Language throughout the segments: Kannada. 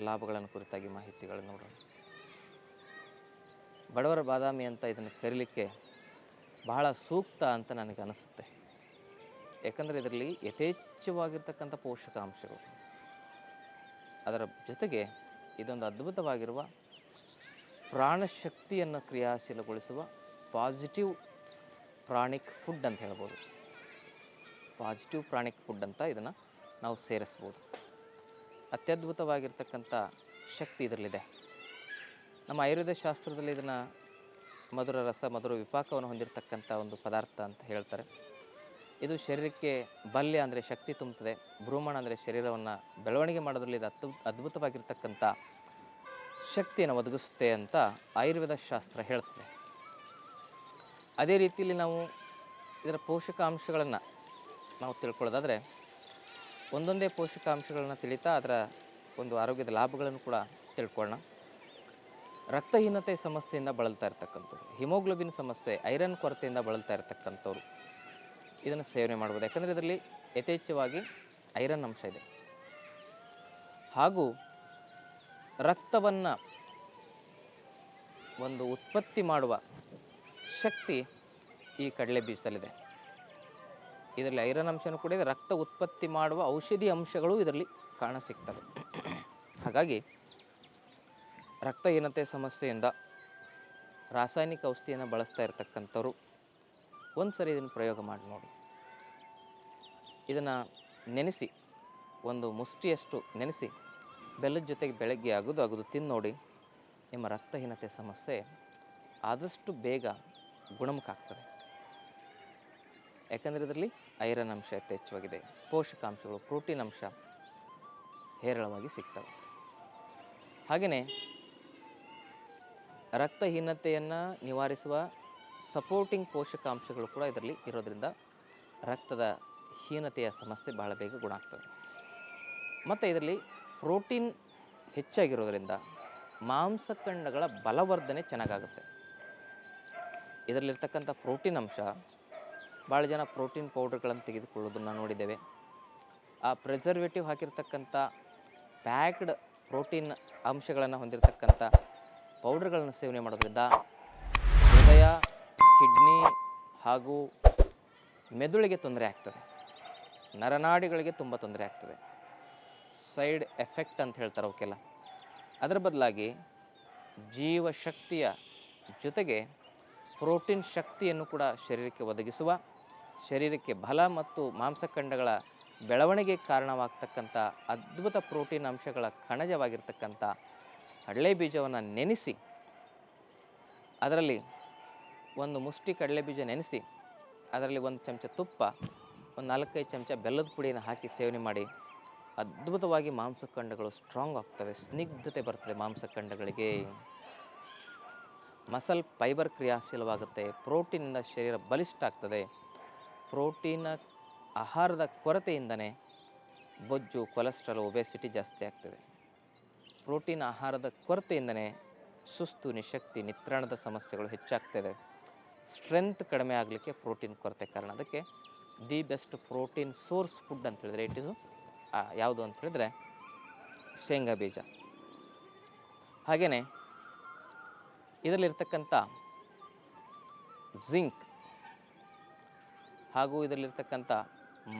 ಲಾಭಗಳನ್ನು ಕುರಿತಾಗಿ ಮಾಹಿತಿಗಳನ್ನು ನೋಡೋಣ. ಬಡವರ ಬಾದಾಮಿ ಅಂತ ಇದನ್ನು ಕರೀಲಿಕ್ಕೆ ಬಹಳ ಸೂಕ್ತ ಅಂತ ನನಗೆ ಅನಿಸುತ್ತೆ. ಯಾಕಂದರೆ ಇದರಲ್ಲಿ ಯಥೇಚ್ಛವಾಗಿರ್ತಕ್ಕಂಥ ಪೋಷಕಾಂಶಗಳು. ಅದರ ಜೊತೆಗೆ ಇದೊಂದು ಅದ್ಭುತವಾಗಿರುವ ಪ್ರಾಣಶಕ್ತಿಯನ್ನು ಕ್ರಿಯಾಶೀಲಗೊಳಿಸುವ ಪಾಸಿಟಿವ್ ಪ್ರಾಣಿಕ್ ಫುಡ್ ಅಂತ ಹೇಳ್ಬೋದು. ಪಾಸಿಟಿವ್ ಪ್ರಾಣಿಕ್ ಫುಡ್ ಅಂತ ಇದನ್ನು ನಾವು ಸೇರಿಸ್ಬೋದು. ಅತ್ಯದ್ಭುತವಾಗಿರ್ತಕ್ಕಂಥ ಶಕ್ತಿ ಇದರಲ್ಲಿದೆ. ನಮ್ಮ ಆಯುರ್ವೇದ ಶಾಸ್ತ್ರದಲ್ಲಿ ಇದನ್ನು ಮಧುರ ರಸ, ಮಧುರ ವಿಪಾಕವನ್ನು ಹೊಂದಿರತಕ್ಕಂಥ ಒಂದು ಪದಾರ್ಥ ಅಂತ ಹೇಳ್ತಾರೆ. ಇದು ಶರೀರಕ್ಕೆ ಬಲ್ಯ ಅಂದರೆ ಶಕ್ತಿ ತುಂಬುತ್ತದೆ ಭ್ರೂಮಣ ಅಂದರೆ ಶರೀರವನ್ನು ಬೆಳವಣಿಗೆ ಮಾಡೋದ್ರಲ್ಲಿ ಇದು ಅತ್ಯು ಅದ್ಭುತವಾಗಿರ್ತಕ್ಕಂಥ ಶಕ್ತಿಯನ್ನು ಒದಗಿಸುತ್ತೆ ಅಂತ ಆಯುರ್ವೇದ ಶಾಸ್ತ್ರ ಹೇಳ್ತದೆ. ಅದೇ ರೀತಿಯಲ್ಲಿ ನಾವು ಇದರ ಪೋಷಕಾಂಶಗಳನ್ನು ನಾವು ತಿಳ್ಕೊಳ್ಳೋದಾದರೆ ಒಂದೊಂದೇ ಪೋಷಕಾಂಶಗಳನ್ನು ತಿಳಿತಾ ಅದರ ಒಂದು ಆರೋಗ್ಯದ ಲಾಭಗಳನ್ನು ಕೂಡ ತಿಳ್ಕೊಳ್ಳೋಣ. ರಕ್ತಹೀನತೆ ಸಮಸ್ಯೆಯಿಂದ ಬಳಲ್ತಾ ಇರ್ತಕ್ಕಂಥವ್ರು, ಹಿಮೋಗ್ಲೋಬಿನ್ ಸಮಸ್ಯೆ, ಐರನ್ ಕೊರತೆಯಿಂದ ಬಳಲ್ತಾ ಇರ್ತಕ್ಕಂಥವ್ರು ಇದನ್ನು ಸೇವನೆ ಮಾಡ್ಬೋದು. ಯಾಕಂದರೆ ಇದರಲ್ಲಿ ಯಥೇಚ್ಛವಾಗಿ ಐರನ್ ಅಂಶ ಇದೆ. ಹಾಗೂ ರಕ್ತವನ್ನು ಒಂದು ಉತ್ಪತ್ತಿ ಮಾಡುವ ಶಕ್ತಿ ಈ ಕಡಲೆ ಬೀಜದಲ್ಲಿದೆ. ಇದರಲ್ಲಿ ಐರನ್ ಅಂಶನೂ ಕೂಡ ಇದೆ. ರಕ್ತ ಉತ್ಪತ್ತಿ ಮಾಡುವ ಔಷಧಿ ಅಂಶಗಳು ಇದರಲ್ಲಿ ಕಾಣ ಸಿಗ್ತವೆ ಹಾಗಾಗಿ ರಕ್ತಹೀನತೆ ಸಮಸ್ಯೆಯಿಂದ ರಾಸಾಯನಿಕ ಔಷಧಿಯನ್ನು ಬಳಸ್ತಾ ಇರತಕ್ಕಂಥವ್ರು ಒಂದು ಸರಿ ಇದನ್ನು ಪ್ರಯೋಗ ಮಾಡಿ ನೋಡಿ. ಇದನ್ನು ನೆನೆಸಿ, ಒಂದು ಮುಷ್ಟಿಯಷ್ಟು ನೆನೆಸಿ, ಬೆಲ್ಲದ ಜೊತೆಗೆ ಬೆಳಗ್ಗೆ ಆಗೋದು ಆಗೋದು ತಿಂದು ನೋಡಿ ನಿಮ್ಮ ರಕ್ತಹೀನತೆ ಸಮಸ್ಯೆ ಆದಷ್ಟು ಬೇಗ ಗುಣಮುಖ ಆಗ್ತದೆ. ಯಾಕಂದರೆ ಇದರಲ್ಲಿ ಐರನ್ ಅಂಶ ಹೆಚ್ಚಾಗಿದೆ ಪೋಷಕಾಂಶಗಳು, ಪ್ರೋಟೀನ್ ಅಂಶ ಹೇರಳವಾಗಿ ಸಿಗ್ತವೆ. ಹಾಗೆಯೇ ರಕ್ತಹೀನತೆಯನ್ನು ನಿವಾರಿಸುವ ಸಪೋರ್ಟಿಂಗ್ ಪೋಷಕಾಂಶಗಳು ಕೂಡ ಇದರಲ್ಲಿ ಇರೋದ್ರಿಂದ ರಕ್ತದ ಹೀನತೆಯ ಸಮಸ್ಯೆ ಬಹಳ ಬೇಗ ಗುಣ ಆಗ್ತದೆ. ಮತ್ತು ಇದರಲ್ಲಿ ಪ್ರೋಟೀನ್ ಹೆಚ್ಚಾಗಿರೋದರಿಂದ ಮಾಂಸಖಂಡಗಳ ಬಲವರ್ಧನೆ ಚೆನ್ನಾಗಾಗುತ್ತೆ. ಇದರಲ್ಲಿರ್ತಕ್ಕಂಥ ಪ್ರೋಟೀನ್ ಅಂಶ ಭಾಳ ಜನ ಪ್ರೋಟೀನ್ ಪೌಡ್ರ್ಗಳನ್ನು ತೆಗೆದುಕೊಳ್ಳೋದನ್ನು ನೋಡಿದ್ದೇವೆ. ಆ ಪ್ರಿಸರ್ವೇಟಿವ್ ಹಾಕಿರ್ತಕ್ಕಂಥ ಪ್ಯಾಕ್ಡ್ ಪ್ರೋಟೀನ್ ಅಂಶಗಳನ್ನು ಹೊಂದಿರತಕ್ಕಂಥ ಪೌಡ್ರ್ಗಳನ್ನು ಸೇವನೆ ಮಾಡೋದ್ರಿಂದ ಹೃದಯ, ಕಿಡ್ನಿ ಹಾಗೂ ಮೆದುಳಿಗೆ ತೊಂದರೆ ಆಗ್ತದೆ. ನರನಾಡಿಗಳಿಗೆ ತುಂಬ ತೊಂದರೆ ಆಗ್ತದೆ. ಸೈಡ್ ಎಫೆಕ್ಟ್ ಅಂತ ಹೇಳ್ತಾರೆ ಅವಕ್ಕೆಲ್ಲ. ಅದರ ಬದಲಾಗಿ ಜೀವಶಕ್ತಿಯ ಜೊತೆಗೆ ಪ್ರೋಟೀನ್ ಶಕ್ತಿಯನ್ನು ಕೂಡ ಶರೀರಕ್ಕೆ ಒದಗಿಸುವ ಶರೀರಕ್ಕೆ ಬಲ ಮತ್ತು ಮಾಂಸಖಂಡಗಳ ಬೆಳವಣಿಗೆ ಕಾರಣವಾಗ್ತಕ್ಕಂಥ ಅದ್ಭುತ ಪ್ರೋಟೀನ್ ಅಂಶಗಳ ಕಣಜವಾಗಿರ್ತಕ್ಕಂಥ ಕಡಲೆ ಬೀಜವನ್ನು ನೆನೆಸಿ, ಅದರಲ್ಲಿ ಒಂದು ಮುಷ್ಟಿ ಕಡಲೆ ಬೀಜ ನೆನೆಸಿ, ಅದರಲ್ಲಿ ಒಂದು ಚಮಚ ತುಪ್ಪ, ಒಂದು ನಾಲ್ಕೈದು ಚಮಚ ಬೆಲ್ಲದ ಪುಡಿಯನ್ನು ಹಾಕಿ ಸೇವನೆ ಮಾಡಿ, ಅದ್ಭುತವಾಗಿ ಮಾಂಸಖಂಡಗಳು ಸ್ಟ್ರಾಂಗ್ ಆಗ್ತವೆ. ಸ್ನಿಗ್ಧತೆ ಬರ್ತದೆ ಮಾಂಸಖಂಡಗಳಿಗೆ. ಮಸಲ್ ಫೈಬರ್ ಕ್ರಿಯಾಶೀಲವಾಗುತ್ತೆ, ಪ್ರೋಟೀನಿಂದ ಶರೀರ ಬಲಿಷ್ಠ ಆಗ್ತದೆ. ಪ್ರೋಟೀನ ಆಹಾರದ ಕೊರತೆಯಿಂದನೇ ಬೊಜ್ಜು, ಕೊಲೆಸ್ಟ್ರಾಲ್, ಒಬೆಸಿಟಿ ಜಾಸ್ತಿ ಆಗ್ತದೆ. ಪ್ರೋಟೀನ್ ಆಹಾರದ ಕೊರತೆಯಿಂದನೇ ಸುಸ್ತು, ನಿಶಕ್ತಿ, ನಿತ್ರಾಣದ ಸಮಸ್ಯೆಗಳು ಹೆಚ್ಚಾಗ್ತದೆ. ಸ್ಟ್ರೆಂತ್ ಕಡಿಮೆ ಆಗಲಿಕ್ಕೆ ಪ್ರೋಟೀನ್ ಕೊರತೆ ಕಾರಣ. ಅದಕ್ಕೆ the best protein source food ಅಂತ ಹೇಳಿದ್ರೆ ಇಟ್ ಇದು ಯಾವುದು ಅಂತ ಹೇಳಿದ್ರೆ ಶೇಂಗಾ ಬೀಜ. ಹಾಗೆಯೇ ಇದರಲ್ಲಿರ್ತಕ್ಕಂಥ ಜಿಂಕ್ ಹಾಗೂ ಇದರಲ್ಲಿರ್ತಕ್ಕಂಥ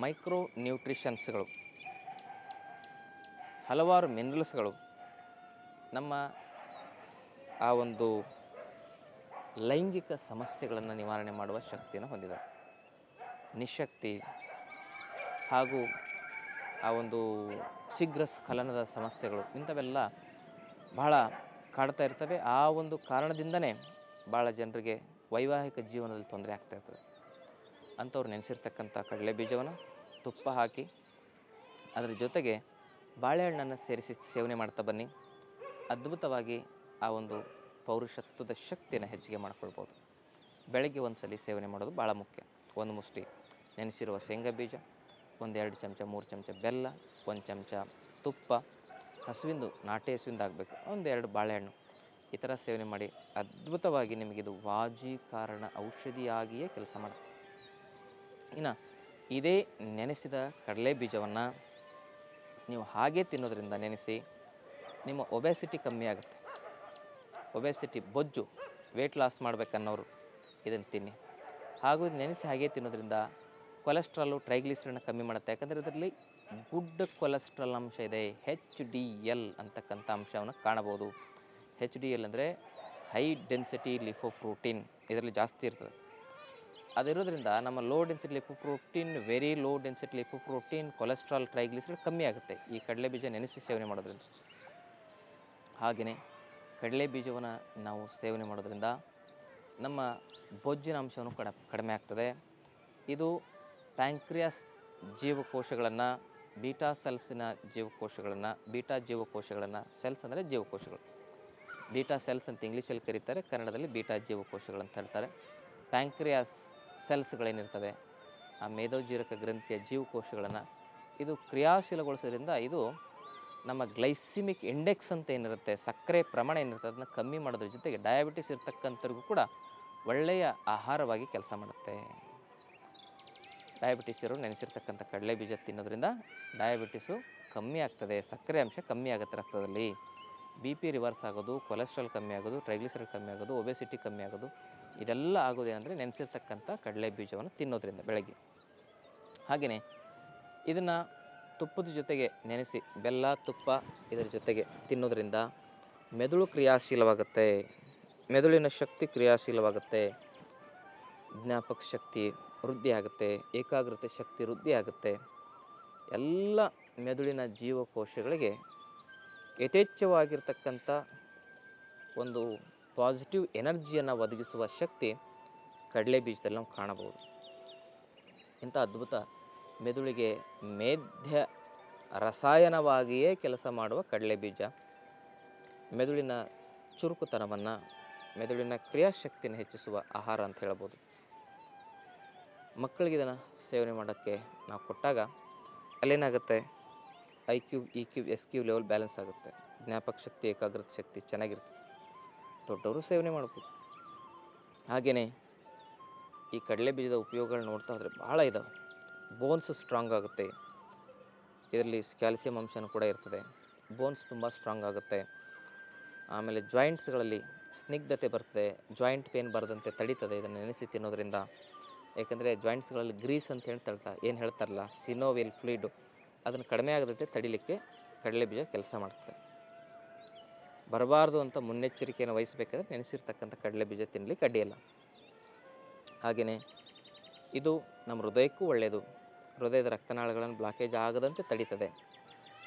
ಮೈಕ್ರೋ ನ್ಯೂಟ್ರಿಷನ್ಸ್ಗಳು, ಹಲವಾರು ಮಿನರಲ್ಸ್ಗಳು ನಮ್ಮ ಆ ಒಂದು ಲೈಂಗಿಕ ಸಮಸ್ಯೆಗಳನ್ನು ನಿವಾರಣೆ ಮಾಡುವ ಶಕ್ತಿಯನ್ನು ಹೊಂದಿದೆ ನಿಶಕ್ತಿ ಹಾಗೂ ಆ ಒಂದು ಶೀಘ್ರ ಸ್ಖಲನದ ಸಮಸ್ಯೆಗಳು, ಇಂಥವೆಲ್ಲ ಬಹಳ ಕಾಡ್ತಾ ಇರ್ತವೆ. ಆ ಒಂದು ಕಾರಣದಿಂದನೇ ಭಾಳ ಜನರಿಗೆ ವೈವಾಹಿಕ ಜೀವನದಲ್ಲಿ ತೊಂದರೆ ಆಗ್ತಾ ಇರ್ತದೆ. ಅಂಥವ್ರು ನೆನೆಸಿರ್ತಕ್ಕಂಥ ಕಡಲೆ ಬೀಜವನ್ನು ತುಪ್ಪ ಹಾಕಿ ಅದರ ಜೊತೆಗೆ ಬಾಳೆಹಣ್ಣನ್ನು ಸೇರಿಸಿ ಸೇವನೆ ಮಾಡ್ತಾ ಬನ್ನಿ. ಅದ್ಭುತವಾಗಿ ಆ ಒಂದು ಪೌರುಷತ್ವದ ಶಕ್ತಿಯನ್ನು ಹೆಚ್ಚಿಗೆ ಮಾಡ್ಕೊಳ್ಬೋದು. ಬೆಳಗ್ಗೆ ಒಂದು ಸಲ ಸೇವನೆ ಮಾಡೋದು ಭಾಳ ಮುಖ್ಯ. ಒಂದು ಮುಷ್ಟಿ, ನೆನೆಸಿರುವ ಶೇಂಗಾ ಬೀಜ, ಒಂದೆರಡು ಚಮಚ, ಮೂರು ಚಮಚ ಬೆಲ್ಲ, ಒಂದು ಚಮಚ ತುಪ್ಪ, ಹಸುವಿಂದು, ನಾಟಿ ಹಸುವಿಂದ ಆಗಬೇಕು. ಒಂದೆರಡು ಬಾಳೆಹಣ್ಣು. ಈ ಥರ ಸೇವನೆ ಮಾಡಿ ಅದ್ಭುತವಾಗಿ ನಿಮಗಿದು ವಾಜೀಕಾರಣ ಔಷಧಿಯಾಗಿಯೇ ಕೆಲಸ ಮಾಡುತ್ತೆ ಇನ್ನು ಇದೇ ನೆನೆಸಿದ ಕಡಲೆ ಬೀಜವನ್ನು ನೀವು ಹಾಗೆ ತಿನ್ನೋದ್ರಿಂದ ನೆನೆಸಿ ನಿಮ್ಮ ಒಬೆಸಿಟಿ ಕಮ್ಮಿ ಆಗುತ್ತೆ. ಒಬೆಸಿಟಿ ಬೊಜ್ಜು ವೆಯ್ಟ್ ಲಾಸ್ ಮಾಡಬೇಕನ್ನೋರು ಇದನ್ನು ತಿನ್ನಿ. ಹಾಗೂ ನೆನೆಸಿ ಹಾಗೆ ತಿನ್ನೋದ್ರಿಂದ ಕೊಲೆಸ್ಟ್ರಾಲು ಟ್ರೈಗ್ಲಿಸರನ್ನ ಕಮ್ಮಿ ಮಾಡುತ್ತೆ. ಯಾಕಂದರೆ ಇದರಲ್ಲಿ ಗುಡ್ ಕೊಲೆಸ್ಟ್ರಾಲ್ ಅಂಶ ಇದೆ. ಹೆಚ್ ಡಿ ಎಲ್ ಅಂತಕ್ಕಂಥ ಅಂಶವನ್ನು ಕಾಣಬೋದು. ಹೆಚ್ ಡಿ ಎಲ್ ಅಂದರೆ ಹೈ ಡೆನ್ಸಿಟಿ ಲಿಫೋಪ್ರೋಟೀನ್ ಇದರಲ್ಲಿ ಜಾಸ್ತಿ ಇರ್ತದೆ. ಅದಿರೋದ್ರಿಂದ ನಮ್ಮ low density lipoprotein very low density lipoprotein cholesterol ಟ್ರೈಗ್ಲಿಸ್ಗಳು ಕಮ್ಮಿ ಆಗುತ್ತೆ ಈ ಕಡಲೆ ಬೀಜ ನೆನೆಸಿ ಸೇವನೆ ಮಾಡೋದ್ರಿಂದ. ಹಾಗೆಯೇ ಕಡಲೆ ಬೀಜವನ್ನು ನಾವು ಸೇವನೆ ಮಾಡೋದ್ರಿಂದ ನಮ್ಮ ಬೊಜ್ಜಿನ ಅಂಶವನ್ನು ಕಡ, ಕಡಿಮೆ ಆಗ್ತದೆ. ಇದು ಪ್ಯಾಂಕ್ರಿಯಾಸ್ ಜೀವಕೋಶಗಳನ್ನು, ಬೀಟಾ ಸೆಲ್ಸಿನ ಜೀವಕೋಶಗಳನ್ನು, ಬೀಟಾ ಜೀವಕೋಶಗಳನ್ನು, ಸೆಲ್ಸ್ ಅಂದರೆ ಜೀವಕೋಶಗಳು. ಬೀಟಾ ಸೆಲ್ಸ್ ಅಂತ ಇಂಗ್ಲೀಷಲ್ಲಿ ಕರೀತಾರೆ, ಕನ್ನಡದಲ್ಲಿ ಬೀಟಾ ಜೀವಕೋಶಗಳಂತ ಹೇಳ್ತಾರೆ. ಪ್ಯಾಂಕ್ರಿಯಾಸ್ ಸೆಲ್ಸ್ಗಳೇನಿರ್ತವೆ, ಆ ಮೇಧೋಜೀರಕ ಗ್ರಂಥಿಯ ಜೀವಕೋಶಗಳನ್ನು ಇದು ಕ್ರಿಯಾಶೀಲಗೊಳಿಸೋದ್ರಿಂದ ಇದು ನಮ್ಮ ಗ್ಲೈಸಿಮಿಕ್ ಇಂಡೆಕ್ಸ್ ಅಂತ ಏನಿರುತ್ತೆ, ಸಕ್ಕರೆ ಪ್ರಮಾಣ ಏನಿರುತ್ತೆ ಅದನ್ನ ಕಮ್ಮಿ ಮಾಡೋದ್ರ ಜೊತೆಗೆ ಡಯಾಬಿಟಿಸ್ ಇರ್ತಕ್ಕಂಥವ್ರಿಗೂ ಕೂಡ ಒಳ್ಳೆಯ ಆಹಾರವಾಗಿ ಕೆಲಸ ಮಾಡುತ್ತೆ. ಡಯಾಬಿಟಿಸ್ ಇರೋ ನೆನೆಸಿರ್ತಕ್ಕಂಥ ಕಡಲೆ ಬೀಜ ತಿನ್ನೋದ್ರಿಂದ ಡಯಾಬಿಟಿಸು ಕಮ್ಮಿ ಆಗ್ತದೆ, ಸಕ್ಕರೆ ಅಂಶ ಕಮ್ಮಿ ಆಗುತ್ತೆ ರಕ್ತದಲ್ಲಿ. ಬಿ ಪಿ ರಿವರ್ಸ್ ಆಗೋದು, ಕೊಲೆಸ್ಟ್ರಾಲ್ ಕಮ್ಮಿ ಆಗೋದು, ಟ್ರೈಗ್ಲಿಸರೈಡ್ ಕಮ್ಮಿ ಆಗೋದು, ಒಬೆಸಿಟಿ ಕಮ್ಮಿ ಆಗೋದು ಇದೆಲ್ಲ ಆಗೋದೇನೆಂದರೆ ನೆನೆಸಿರ್ತಕ್ಕಂಥ ಕಡಲೆ ಬೀಜವನ್ನು ತಿನ್ನೋದ್ರಿಂದ ಬೆಳಗ್ಗೆ. ಹಾಗೆಯೇ ಇದನ್ನು ತುಪ್ಪದ ಜೊತೆಗೆ ನೆನೆಸಿ, ಬೆಲ್ಲ, ತುಪ್ಪ ಇದರ ಜೊತೆಗೆ ತಿನ್ನೋದ್ರಿಂದ ಮೆದುಳು ಕ್ರಿಯಾಶೀಲವಾಗುತ್ತೆ, ಮೆದುಳಿನ ಶಕ್ತಿ ಕ್ರಿಯಾಶೀಲವಾಗುತ್ತೆ, ಜ್ಞಾಪಕ ಶಕ್ತಿ ವೃದ್ಧಿ ಆಗುತ್ತೆ ಏಕಾಗ್ರತೆ ಶಕ್ತಿ ವೃದ್ಧಿ ಆಗುತ್ತೆ ಎಲ್ಲ ಮೆದುಳಿನ ಜೀವಕೋಶಗಳಿಗೆ ಯಥೇಚ್ಛವಾಗಿರ್ತಕ್ಕಂಥ ಒಂದು ಪಾಸಿಟಿವ್ ಎನರ್ಜಿಯನ್ನು ಒದಗಿಸುವ ಶಕ್ತಿ ಕಡಲೆ ಬೀಜದಲ್ಲಿ ನಾವು ಕಾಣಬಹುದು. ಇಂಥ ಅದ್ಭುತ ಮೆದುಳಿಗೆ ಮೇಧ್ಯ ರಸಾಯನವಾಗಿಯೇ ಕೆಲಸ ಮಾಡುವ ಕಡಲೆ ಬೀಜ ಮೆದುಳಿನ ಚುರುಕುತನವನ್ನು, ಮೆದುಳಿನ ಕ್ರಿಯಾಶಕ್ತಿಯನ್ನು ಹೆಚ್ಚಿಸುವ ಆಹಾರ ಅಂತ ಹೇಳ್ಬೋದು. ಮಕ್ಕಳಿಗೆ ಇದನ್ನು ಸೇವನೆ ಮಾಡೋಕ್ಕೆ ನಾವು ಕೊಟ್ಟಾಗ ಅಲ್ಲೇನಾಗುತ್ತೆ I Q E Q S Q level balance ಆಗುತ್ತೆ. ಜ್ಞಾಪಕ ಶಕ್ತಿ, ಏಕಾಗ್ರತೆ ಶಕ್ತಿ ಚೆನ್ನಾಗಿರುತ್ತೆ. ದೊಡ್ಡವರು ಸೇವನೆ ಮಾಡ್ಬೋದು. ಹಾಗೆಯೇ ಈ ಕಡಲೆ ಬೀಜದ ಉಪಯೋಗಗಳು ನೋಡ್ತಾ ಹೋದರೆ ಭಾಳ ಇದ್ದಾವೆ ಬೋನ್ಸ್ ಸ್ಟ್ರಾಂಗ್ ಆಗುತ್ತೆ. ಇದರಲ್ಲಿ ಕ್ಯಾಲ್ಸಿಯಂ ಅಂಶನೂ ಕೂಡ ಇರ್ತದೆ. ಬೋನ್ಸ್ ತುಂಬ ಸ್ಟ್ರಾಂಗ್ ಆಗುತ್ತೆ. ಆಮೇಲೆ ಜಾಯಿಂಟ್ಸ್ಗಳಲ್ಲಿ ಸ್ನಿಗ್ಧತೆ ಬರ್ತದೆ. ಜಾಯಿಂಟ್ ಪೇನ್ ಬರದಂತೆ ತಡೀತದೆ ಇದನ್ನು ನೆನೆಸಿ ತಿನ್ನೋದ್ರಿಂದ. ಏಕೆಂದರೆ ಜಾಯಿಂಟ್ಸ್ಗಳಲ್ಲಿ ಗ್ರೀಸ್ ಅಂತ ಹೇಳಿ ಏನು ಹೇಳ್ತಾರಲ್ಲ ಸಿನೋವಿಲ್ ಫ್ಲೂಯಿಡು ಅದನ್ನು ಕಡಿಮೆ ಆಗದಂತೆ ತಡಿಲಿಕ್ಕೆ ಕಡಲೆ ಬೀಜ ಕೆಲಸ ಮಾಡ್ತದೆ. ಬರಬಾರ್ದು ಅಂತ ಮುನ್ನೆಚ್ಚರಿಕೆಯನ್ನು ವಹಿಸಬೇಕಾದ್ರೆ ನೆನೆಸಿರ್ತಕ್ಕಂಥ ಕಡಲೆ ಬೀಜ ತಿನ್ನಲಿ ಕಡ್ಡಿಯಲ್ಲ ಹಾಗೆಯೇ ಇದು ನಮ್ಮ ಹೃದಯಕ್ಕೂ ಒಳ್ಳೆಯದು. ಹೃದಯದ ರಕ್ತನಾಳಗಳನ್ನು ಬ್ಲಾಕೇಜ್ ಆಗದಂತೆ ತಡೀತದೆ.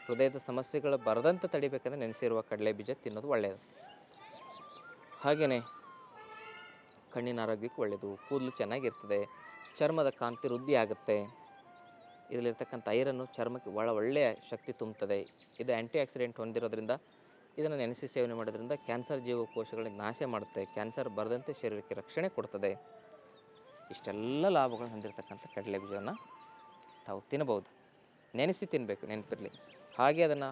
ಹೃದಯದ ಸಮಸ್ಯೆಗಳು ಬರದಂತೆ ತಡಿಬೇಕಂದ್ರೆ ನೆನೆಸಿರುವ ಕಡಲೆ ಬೀಜ ತಿನ್ನೋದು ಒಳ್ಳೆಯದು. ಹಾಗೆಯೇ ಕಣ್ಣಿನ ಆರೋಗ್ಯಕ್ಕೂ ಒಳ್ಳೆಯದು. ಕೂದಲು ಚೆನ್ನಾಗಿರ್ತದೆ, ಚರ್ಮದ ಕಾಂತಿ ವೃದ್ಧಿ ಆಗುತ್ತೆ ಇದರಲ್ಲಿರ್ತಕ್ಕಂಥ ಐರನ್ನು ಚರ್ಮಕ್ಕೆ ಭಾಳ ಒಳ್ಳೆಯ ಶಕ್ತಿ ತುಂಬುತ್ತದೆ. ಇದು ಆ್ಯಂಟಿ ಆಕ್ಸಿಡೆಂಟ್ ಹೊಂದಿರೋದ್ರಿಂದ ಇದನ್ನು ನೆನೆಸಿ ಸೇವನೆ ಮಾಡೋದ್ರಿಂದ ಕ್ಯಾನ್ಸರ್ ಜೀವಕೋಶಗಳಿಗೆ ನಾಶ ಮಾಡುತ್ತೆ, ಕ್ಯಾನ್ಸರ್ ಬರದಂತೆ ಶರೀರಕ್ಕೆ ರಕ್ಷಣೆ ಕೊಡ್ತದೆ. ಇಷ್ಟೆಲ್ಲ ಲಾಭಗಳು ಹೊಂದಿರತಕ್ಕಂಥ ಕಡಲೆ ಬೀಜವನ್ನು ತಾವು ತಿನ್ನಬಹುದು ನೆನೆಸಿ ತಿನ್ನಬೇಕು ನೆನಪಿರಲಿ. ಹಾಗೆ ಅದನ್ನು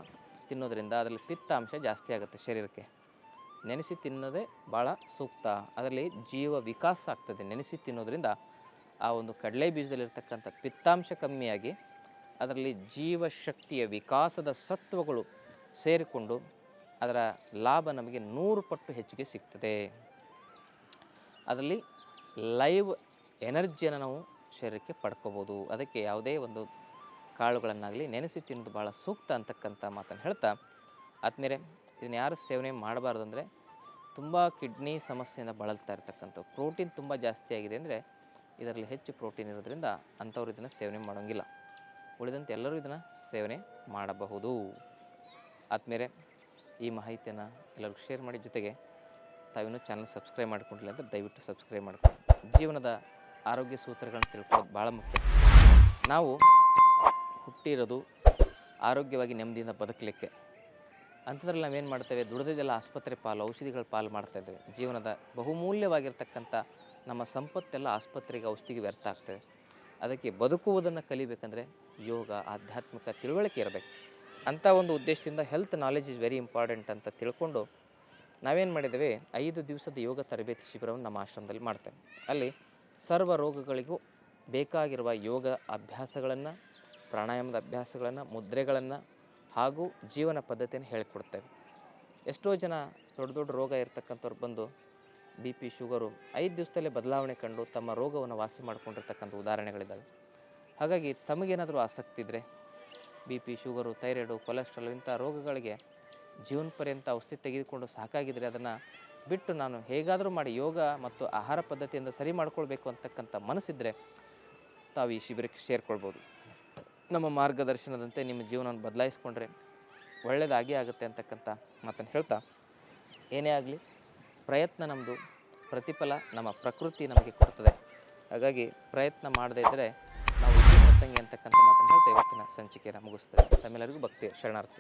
ತಿನ್ನೋದ್ರಿಂದ ಅದರಲ್ಲಿ ಪಿತ್ತಾಂಶ ಜಾಸ್ತಿ ಆಗುತ್ತೆ ಶರೀರಕ್ಕೆ. ನೆನೆಸಿ ತಿನ್ನೋದೇ ಭಾಳ ಸೂಕ್ತ. ಅದರಲ್ಲಿ ಜೀವ ವಿಕಾಸ ಆಗ್ತದೆ. ನೆನೆಸಿ ತಿನ್ನೋದ್ರಿಂದ ಆ ಒಂದು ಕಡಲೆ ಬೀಜದಲ್ಲಿರ್ತಕ್ಕಂಥ ಪಿತ್ತಾಂಶ ಕಮ್ಮಿಯಾಗಿ ಅದರಲ್ಲಿ ಜೀವಶಕ್ತಿಯ ವಿಕಾಸದ ಸತ್ವಗಳು ಸೇರಿಕೊಂಡು ಅದರ ಲಾಭ ನಮಗೆ ನೂರು ಪಟ್ಟು ಹೆಚ್ಚಿಗೆ ಸಿಗ್ತದೆ. ಅದರಲ್ಲಿ ಲೈವ್ ಎನರ್ಜಿಯನ್ನು ನಾವು ಶರೀರಕ್ಕೆ ಪಡ್ಕೋಬೋದು. ಅದಕ್ಕೆ ಯಾವುದೇ ಒಂದು ಕಾಳುಗಳನ್ನಾಗಲಿ ನೆನೆಸಿ ತಿನ್ನೋದು ಭಾಳ ಸೂಕ್ತ ಅಂತಕ್ಕಂಥ ಮಾತನ್ನು ಹೇಳ್ತಾ ಆದ್ಮೇಲೆ ಇದನ್ನು ಯಾರು ಸೇವನೆ ಮಾಡಬಾರ್ದು ಅಂದರೆ ತುಂಬ ಕಿಡ್ನಿ ಸಮಸ್ಯೆಯಿಂದ ಬಳಲ್ತಾ ಇರ್ತಕ್ಕಂಥ ಪ್ರೋಟೀನ್ ತುಂಬ ಜಾಸ್ತಿ ಆಗಿದೆ ಅಂದರೆ ಇದರಲ್ಲಿ ಹೆಚ್ಚು ಪ್ರೋಟೀನ್ ಇರೋದ್ರಿಂದ ಅಂಥವ್ರು ಇದನ್ನು ಸೇವನೆ ಮಾಡೋಂಗಿಲ್ಲ. ಉಳಿದಂತೆ ಎಲ್ಲರೂ ಇದನ್ನು ಸೇವನೆ ಮಾಡಬಹುದು. ಆದಮೇಲೆ ಈ ಮಾಹಿತಿಯನ್ನು ಎಲ್ಲರಿಗೂ ಶೇರ್ ಮಾಡಿ. ಜೊತೆಗೆ ತಾವಿನ್ನೂ ಚಾನಲ್ ಸಬ್ಸ್ಕ್ರೈಬ್ ಮಾಡ್ಕೊಂಡಿಲ್ಲ ಅಂದರೆ ದಯವಿಟ್ಟು ಸಬ್ಸ್ಕ್ರೈಬ್ ಮಾಡ್ಕೊಳ್ಳಿ. ಜೀವನದ ಆರೋಗ್ಯ ಸೂತ್ರಗಳನ್ನು ತಿಳ್ಕೊಳ್ಳೋದು ಭಾಳ ಮುಖ್ಯ. ನಾವು ಹುಟ್ಟಿರೋದು ಆರೋಗ್ಯವಾಗಿ ನೆಮ್ಮದಿಯಿಂದ ಬದುಕಲಿಕ್ಕೆ. ಅಂಥದ್ರಲ್ಲಿ ನಾವೇನು ಮಾಡ್ತೇವೆ? ದುಡಿದೆಲ್ಲ ಆಸ್ಪತ್ರೆ ಪಾಲು, ಔಷಧಿಗಳ ಪಾಲು ಮಾಡ್ತಾಯಿದ್ದೇವೆ ಜೀವನದ ಬಹುಮೂಲ್ಯವಾಗಿರ್ತಕ್ಕಂಥ ನಮ್ಮ ಸಂಪತ್ತೆಲ್ಲ ಆಸ್ಪತ್ರೆಗೆ, ಔಷಧಿಗೆ ವ್ಯರ್ಥ ಆಗ್ತದೆ. ಅದಕ್ಕೆ ಬದುಕುವುದನ್ನು ಕಲಿಬೇಕಂದ್ರೆ ಯೋಗ, ಆಧ್ಯಾತ್ಮಿಕ ತಿಳುವಳಿಕೆ ಇರಬೇಕು. ಅಂಥ ಒಂದು ಉದ್ದೇಶದಿಂದ health knowledge is very important ಅಂತ ತಿಳ್ಕೊಂಡು ನಾವೇನು ಮಾಡಿದ್ದೇವೆ? ಐದು ದಿವಸದ ಯೋಗ ತರಬೇತಿ ಶಿಬಿರವನ್ನು ನಮ್ಮ ಆಶ್ರಮದಲ್ಲಿ ಮಾಡ್ತೇವೆ. ಅಲ್ಲಿ ಸರ್ವ ರೋಗಗಳಿಗೂ ಬೇಕಾಗಿರುವ ಯೋಗ ಅಭ್ಯಾಸಗಳನ್ನು, ಪ್ರಾಣಾಯಾಮದ ಅಭ್ಯಾಸಗಳನ್ನು, ಮುದ್ರೆಗಳನ್ನು ಹಾಗೂ ಜೀವನ ಪದ್ಧತಿಯನ್ನು ಹೇಳಿಕೊಡ್ತೇವೆ. ಎಷ್ಟೋ ಜನ ದೊಡ್ಡ ದೊಡ್ಡ ರೋಗ ಇರತಕ್ಕಂಥವ್ರು ಬಂದು ಬಿ ಪಿ ಶುಗರು ಐದು ದಿವಸದಲ್ಲೇ ಬದಲಾವಣೆ ಕಂಡು ತಮ್ಮ ರೋಗವನ್ನು ವಾಸಿ ಮಾಡಿಕೊಂಡಿರ್ತಕ್ಕಂಥ ಉದಾಹರಣೆಗಳಿದ್ದಾವೆ. ಹಾಗಾಗಿ ತಮಗೇನಾದರೂ ಆಸಕ್ತಿ ಇದ್ದರೆ B P, sugar, thyroid, cholesterol ಇಂಥ ರೋಗಗಳಿಗೆ ಜೀವನ ಪರ್ಯಂತ ಔಷಧಿ ತೆಗೆದುಕೊಂಡು ಸಾಕಾಗಿದ್ದರೆ ಅದನ್ನು ಬಿಟ್ಟು ನಾನು ಹೇಗಾದರೂ ಮಾಡಿ ಯೋಗ ಮತ್ತು ಆಹಾರ ಪದ್ಧತಿಯಿಂದ ಸರಿ ಮಾಡಿಕೊಳ್ಬೇಕು ಅಂತಕ್ಕಂಥ ಮನಸ್ಸಿದ್ದರೆ ತಾವು ಈ ಶಿಬಿರಕ್ಕೆ ಸೇರಿಕೊಳ್ಬೋದು. ನಮ್ಮ ಮಾರ್ಗದರ್ಶನದಂತೆ ನಿಮ್ಮ ಜೀವನವನ್ನು ಬದಲಾಯಿಸ್ಕೊಂಡ್ರೆ ಒಳ್ಳೆಯದಾಗಿ ಆಗುತ್ತೆ ಅಂತಕ್ಕಂಥ ಮಾತನ್ನು ಹೇಳ್ತಾ, ಏನೇ ಆಗಲಿ ಪ್ರಯತ್ನ ನಮ್ಮದು ಪ್ರತಿಫಲ ನಮ್ಮ ಪ್ರಕೃತಿ ನಮಗೆ ಕೊಡ್ತದೆ. ಹಾಗಾಗಿ ಪ್ರಯತ್ನ ಮಾಡದೇ ಇದ್ದರೆ ತಂಗಿ ಅಂತಕ್ಕಂಥ ಮಾತನ್ನು ಹೇಳ್ತಾ ಇವತ್ತಿನ ಸಂಚಿಕೆಯನ್ನು ಮುಗಿಸ್ತೇವೆ. ತಮ್ಮೆಲ್ಲರಿಗೂ ಭಕ್ತಿಯ ಶರಣಾರ್ಥಿ.